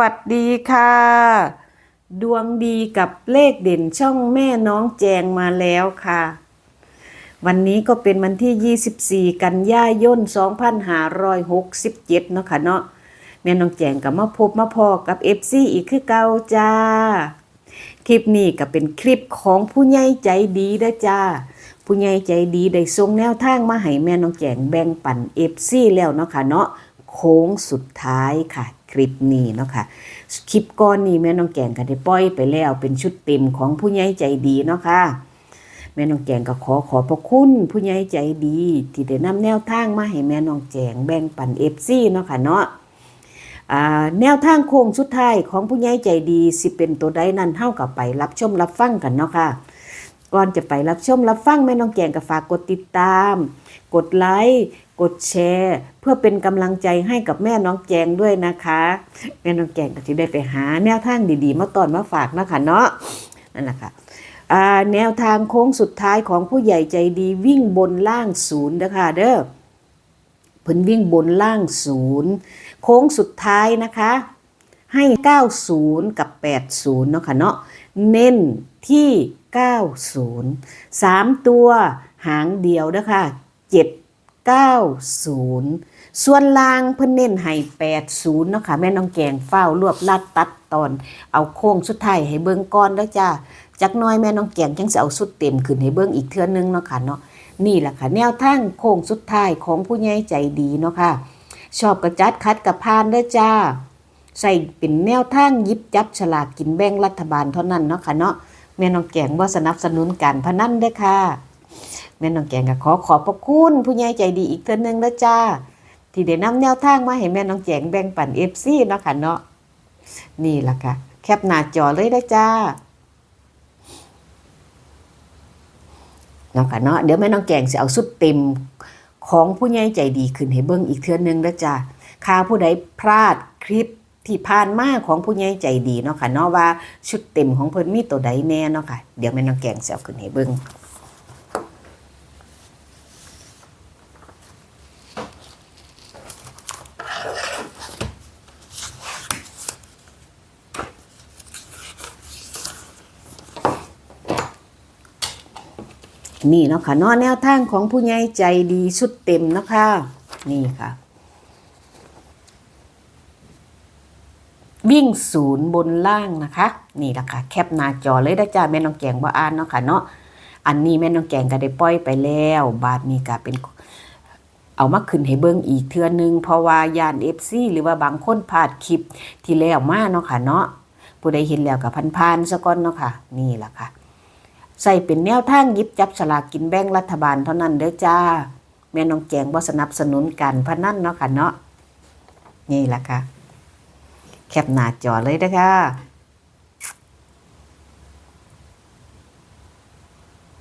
วัสดีค่ะ ดวงดีกับเลขเด่นช่องแม่น้องแจงมาแล้วค่ะ วันนี้ก็เป็นวันที่ 24 กันยายน2567 เนาะค่ะเนาะแม่น้องแจงกับมาพบมาพอกับ FC อีกคือเก่าจ้า คลิปนี้ก็เป็นคลิปของผู้ใหญ่ใจดีเด้จ้า ผู้ใหญ่ใจดีได้ส่งแนวทางมาให้แม่น้องแจงแบ่งปัน FC แล้วเนาะค่ะเนาะโค้งสุดท้ายค่ะ คลิปนี้เนาะค่ะคลิปก่อนนี้แม่น้องแกงก็ได้ปล่อยไปแล้วเป็นชุดเต็มของผู้ใหญ่ใจดีเนาะค่ะแม่น้องแจงก็ขอขอบพระคุณผู้ใหญ่ใจดี ที่ได้นำแนวทางมาให้แม่น้องแจงแบ่งปัน FC เนาะค่ะเนาะแนวทางโค้งสุดท้ายของผู้ใหญ่ใจดีสิเป็นตัวใดนั้นเท่ากับไปรับชมรับฟังกันเนาะค่ะก่อนจะไปรับชมรับฟังแม่น้องแกงก็ฝากกดติดตาม กดไลค์ กดแชร์ เพื่อเป็นกำลังใจให้กับแม่น้องแจงด้วยนะคะ แม่น้องแจงก็จะได้ไปหาแนวทางดีๆ มาตอนมาฝากนะคะเนาะนั่นแหละค่ะอ่าแนวทางโค้งสุดท้ายของผู้ใหญ่ใจดีวิ่งบนล่างศูนย์นะคะเด้อเพิ่นวิ่งบนล่างศูนย์โค้งสุดท้ายนะคะ ให้ 90 กับ 80 เนาะค่ะเนาะเน้นที่ 90 3 ตัวหางเดียวนะคะ7 90 ส่วนล่างเพิ่นเน้นให้80 เนาะค่ะ แม่น้องแกงเฝ้ารวบลัดตัดตอน เอาโค้งสุดท้ายให้เบิ่งก่อนแล้วจ้าจักน้อยแม่น้องแกงจังสิเอาสุดเต็มขึ้นให้เบิ่งอีกเทื่อนึงเนาะค่ะเนาะนี่แหละค่ะ แนวทางโค้งสุดท้ายของผู้ใหญ่ใจดีเนาะค่ะ ชอบกระจัดคัดกับพานเด้อจ้า ใส่เป็นแนวทางยิบจับฉลากกินแบ่งรัฐบาลเท่านั้นเนาะค่ะเนาะแม่น้องแกงว่าสนับสนุนการพนันเด้อค่ะ แม่น้องแกงก็ขอขอบพระคุณผู้ใหญ่ใจดีอีกเทื่อนึงเด้อจ้า ที่ได้นำแนวทางมาให้แม่น้องแจงแบ่งปัน FC เนาะค่ะเนาะนี่ล่ะค่ะ แคปหน้าจอเลยได้อจ้าเนาะค่ะเนาะเดี๋ยวแม่น้องแกงสิเอาสุดเต็มของผู้ใหญ่ใจดีขึ้นให้เบิ่งอีกเทื่อนึงเด้อจ้าค่าผู้ใดพลาดคลิปที่ผ่านมาของผู้ใหญ่ใจดีเนาะค่ะเนาะว่าชุดเต็มของเพิ่นมีตัวใดแน่เนาะค่ะเดี๋ยวแม่น้องแกงสิเอาขึ้นให้เบิ่ง นี่เนาะค่ะเนอแนวทางของผู้ใหญ่ใจดีชุดเต็มเนาะค่ะนี่ค่ะ วิ่งศูนย์บนล่างนะคะ นี่แหละค่ะแคปหน้าจอเลยได้จ้าแม่น้องแกงว่อ่านเนาะค่ะเนาะอันนี้แม่น้องแกงก็ได้ปล่อยไปแล้ว บาทนี้ก็เป็นเอามาขึ้นให้เบิ่งอีกเทื่อนึง เพราะว่ายาน FC หรือว่าบางคนพลาดคลิปที่แล้วมาเนาะค่ะเนาะผู้ใดเห็นแล้วก็พันๆซะก่อนเนาะค่ะ นี่แหละค่ะ ใส่เป็นแนวทางยิบจับฉลากกินแบ่งรัฐบาลเท่านั้นเด้อจ้า แม่น้องแจงบ่สนับสนุนการพนันเนาะค่ะเนาะนี่แหละค่ะ แคปหน้าจอเลยเด้อค่ะ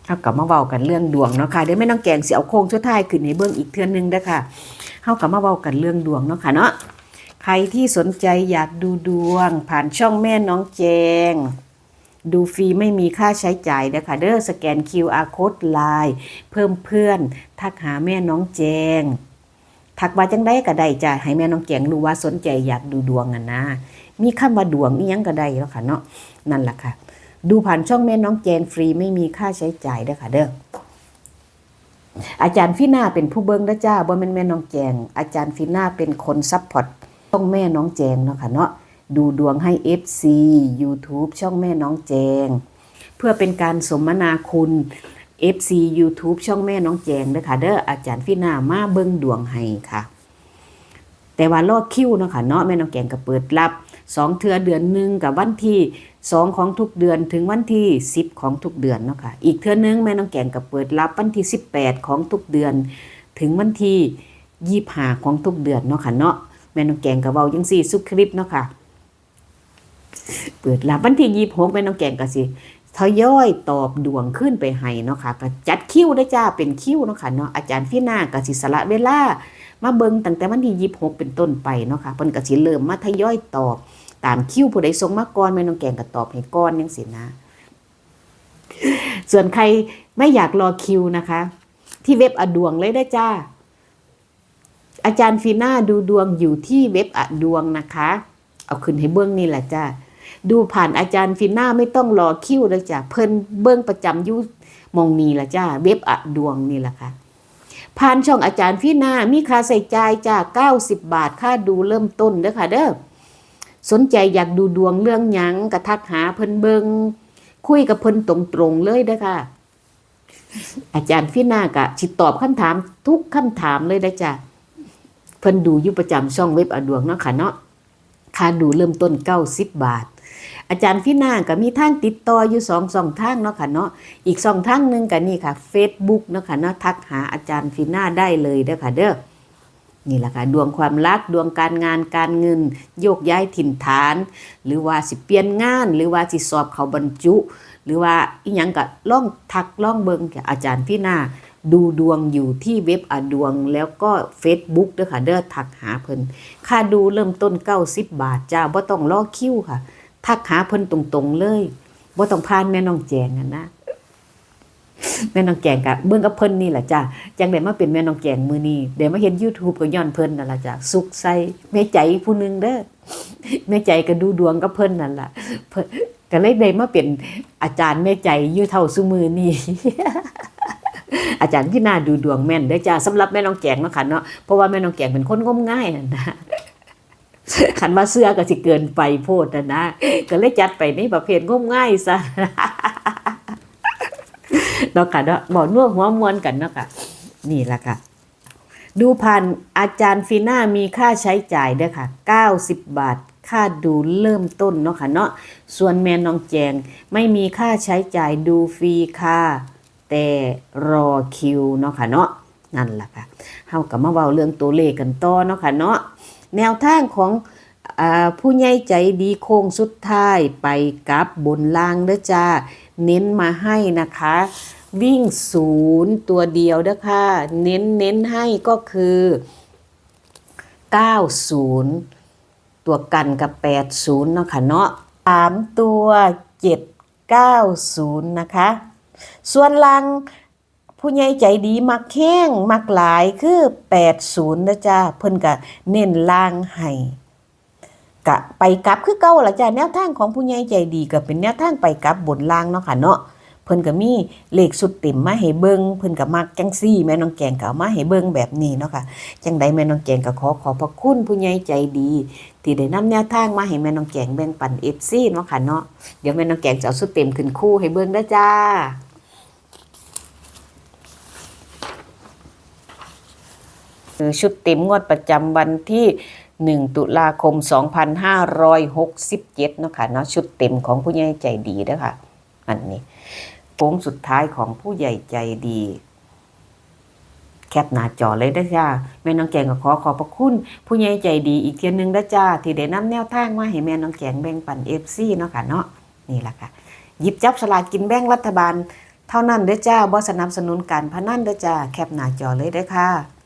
เฮากลับมาเว้ากันเรื่องดวงเนาะค่ะเดี๋ยวแม่น้องแกงสิเอาโค้งสุดท้ายขึ้นให้เบิ่งอีกเทื่อนึงเด้อค่ะเฮากลับมาเว้ากันเรื่องดวงเนาะค่ะเนาะใครที่สนใจอยากดูดวง ผ่านช่องแม่น้องแจง ดูฟรีไม่มีค่าใช้จ่ายนะคะเด้อสแกน QR code ไลน์เพิ่มเพื่อน ทักหาแม่น้องแจง ทักว่าจังได้ก็ได้จ้ะให้แม่น้องแจงรู้ว่าสนใจอยากดูดวงอะนะ มีคำว่าดวงนี่ยังก็ได้แล้วค่ะเนาะนั่นแหละค่ะ ดูผ่านช่องแม่น้องแจงฟรีไม่มีค่าใช้จ่ายเด้อค่ะเด้ออาจารย์ฟิน่าเป็นผู้เบิ้งนะจ้าบ่แม่นแม่น้องแจง อาจารย์ฟิน่าเป็นคนซัพพอร์ตต้องแม่น้องแจงเนาะค่ะเนาะ ดูดวงให้ FC YouTube ช่องแม่น้องแจง เพื่อเป็นการสมนาคุณ FC YouTube ช่องแม่น้องแจงเด้อค่ะเด้ออาจารย์ฟินามาเบิ่งดวงให้ค่ะ แต่ว่ารอคิวเนาะค่ะเนาะแม่น้องแจงก็เปิดรับสองเทือเดือนหนึ่งกับวันที่สองของทุกเดือนถึงวันที่สิบของทุกเดือนเนาะค่ะอีกเทือนึงแม่น้องแจงก็เปิดรับวันที่สิบแปดของทุกเดือน ถึงวันที่ยี่ห้าของทุกเดือนเนาะค่ะเนาะแม่น้องแจงก็เว้าจังซี่สุคลิปเนาะค่ะ เปิดรับวันที่ยี่หกแม่น้องแกงก็สิทยอยตอบดวงขึ้นไปให้เนาะค่ะก็จัดคิวได้จ้าเป็นคิวเนาะค่ะเนาะอาจารย์พี่นาก็สิสละเวลา มาเบิงตั้งแต่วันที่ยี่หกเป็นต้นไปเนาะค่ะเพิ่นก็สิเริ่มมาทยอยตอบ ตามคิวผู้ใดส่งมาก่อนแม่น้องแกงก็ตอบให้ก่อนจังซี่นะ ส่วนใครไม่อยากรอคิวนะคะ ที่เว็บอดวงเลยได้จ้า อาจารย์ฟีน่าดูดวงอยู่ที่เว็บอดวงนะคะ เอาขึ้นให้เบิ้งนี่แหละจ้า ดูผ่านอาจารย์ฟิน่าไม่ต้องรอคิวเลยจ้ะเพิ่นเบิ้งประจำอยุมองนี้ละจ้าเว็บอะดวงนี่แหละค่ะผ่านช่องอาจารย์ฟิน่ามีค่าใส่ใจายจ้า90 บาทค่าดูเริ่มต้นเด้อค่ะเด้อสนใจอยากดูดวงเรื่องหยังกระทักหาเพิ่นเบิงคุยกับเพิ่นตรงๆเลยเด้อค่ะ อาจารย์ฟิน่ากะสิตอบคำถามทุกคำถามเลยนะจ้ะเพิ่นดูอยู่ประจำช่องเว็บอะดวงเนาะค่ะเนาะค่าดูเริ่มต้น 90 บาท อาจารย์ฟิน่าก็มีทางติดต่ออยู่สองสองทางเนาะค่ะเนาะอีกสองทางหนึ่งก็นี่ค่ะ Facebook เนาะค่ะเนาะทักหาอาจารย์ฟิน่าได้เลยเด้อค่ะเด้อนี่แหละค่ะดวงความรักดวงการงานการเงิน โยกย้ายถิ่นฐาน หรือว่าสิเปลี่ยนงาน หรือว่าสิสอบเขาบรรจุ หรือว่าอีหยังก็ล่องทักล่องเบิงกับอาจารย์พี่นาดูดวงอยู่ที่เว็บอดวงแล้วก็ Facebook เด้อค่ะเด้อทักหาเพิ่นค่าดูเริ่มต้น 90 บาทจ้าบ่ต้องรอคิวค่ะ ทักหาเพิ่นตรงๆเลยบ่ต้องผ่านแม่น้องแจงกันนะแม่น้องแจงกะเบิ่งกับเพิ่นนี่แหละจ้าจังได้มาเป็นแม่น้องแจงมือนี้ได้มาเห็น YouTube ก็ย้อนเพิ่นนั่นล่ะจ้าสุขใส่แม่ใจผู้หนึงเด้อแม่ใจก็ดูดวงกับเพิ่นนั่นล่ะเพิ่นก็เลยได้มาเป็นอาจารย์แม่ใจอยู่เท่าซุมือนี่อาจารย์พี่นาดูดวงแม่นเด้อจ้าสำหรับแม่น้องแจงเนาะค่ะเนาะเพราะว่าแม่น้องแจงเป็นคนงมง่ายนั่นนะ ขันว่าเสื้อก็สิเกินไปโพดนะนะก็เลยจัดไปในประเภทงมง่ายซะเนาะค่ะเนาะบอกนัวหัวมวนกันเนาะค่ะ นี่แหละค่ะ ดูผ่านอาจารย์ฟีน่ามีค่าใช้จ่ายด้อค่ะ 90 บาทค่าดูเริ่มต้นเนาะค่ะเนาะส่วนแม่น้องแจงไม่มีค่าใช้จ่ายดูฟรีค่ะแต่รอคิวเนาะค่ะเนาะนั่นแหละค่ะเฮากับมาเว้าเรื่องตัวเลขกันต่อเนาะค่ะเนาะ แนวทางของอผู้ใหญ่ใจดีโค้งสุดท้ายไปกับบนล่างเด้อจ้า เน้นมาให้นะคะ วิ่งศูนย์ตัวเดียวเด้อค่ะ เน้นเน้นให้ก็คือ 90 ตัวกันกับ 80 เนาะค่ะเนาะสามตัว 790 นะคะ ส่วนลัง ผู้ใหญ่ใจดีมักแข้งมักหลายคือ80นะจ้าเพิ่นก็เน้นล่างให้กะไปกลับคือเก่าล่ะจ้าแนวทางของผู้ใหญ่ใจดีก็เป็นแนวทางไปกลับบนล่างเนาะค่ะเนาะเพิ่นก็มีเลขสุดเต็มมาให้เบิงเพิ่นก็มักจังซี่แม่น้องแกงก็เอามาให้เบิงแบบนี้เนาะค่ะจังใดแม่น้องแกงก็ขอขอบพระคุณผู้ใหญ่ใจดี ที่ได้นำแนวทางมาให้แม่น้องแกงแบ่งปัน FC เนาะค่ะเนาะเดี๋ยวแม่น้องแกงจะเอาสุดเต็มขึ้นคู่ให้เบิงเด้อจ้า คือชุดเต็มงวดประจำวันที่ 1 ตุลาคม 2567เนาะค่ะเนาะชุดเต็มของผู้ใหญ่ใจดีเด้อค่ะอันนี้โค้งสุดท้ายของผู้ใหญ่ใจดี แคปหน้าจอเลยนะจ้าแม่น้องแกงก็ขอขอบพระคุณ ผู้ใหญ่ใจดีอีกเทียนหนึงนะจ้า ที่ได้นำแนวทางมาให้แม่น้องแกงแบ่งปันเอฟซีเนาะค่ะเนาะนี่แหละค่ะหยิบจับสลากกินแบ่งรัฐบาล เท่านั้นเด้อจ้าบ่สนับสนุนการพนันเด้อจ้าแคปหน้าจอเลยเด้อค่ะ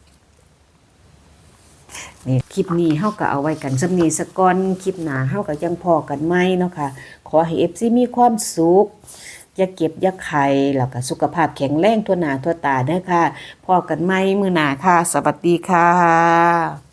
นี่คลิปนี้เฮาก็เอาไว้กันสำนีสะก่อนคลิปหน้าเฮาก็ยังพอกันไหมเนาะค่ะ ขอให้ FC มีความสุขอย่าเก็บอย่าไข่แล้วก็สุขภาพแข็งแรงทั่วหน้าทั่วตาเด้อค่ะพอกันไหมมือหนาค่ะ สวัสดีค่ะ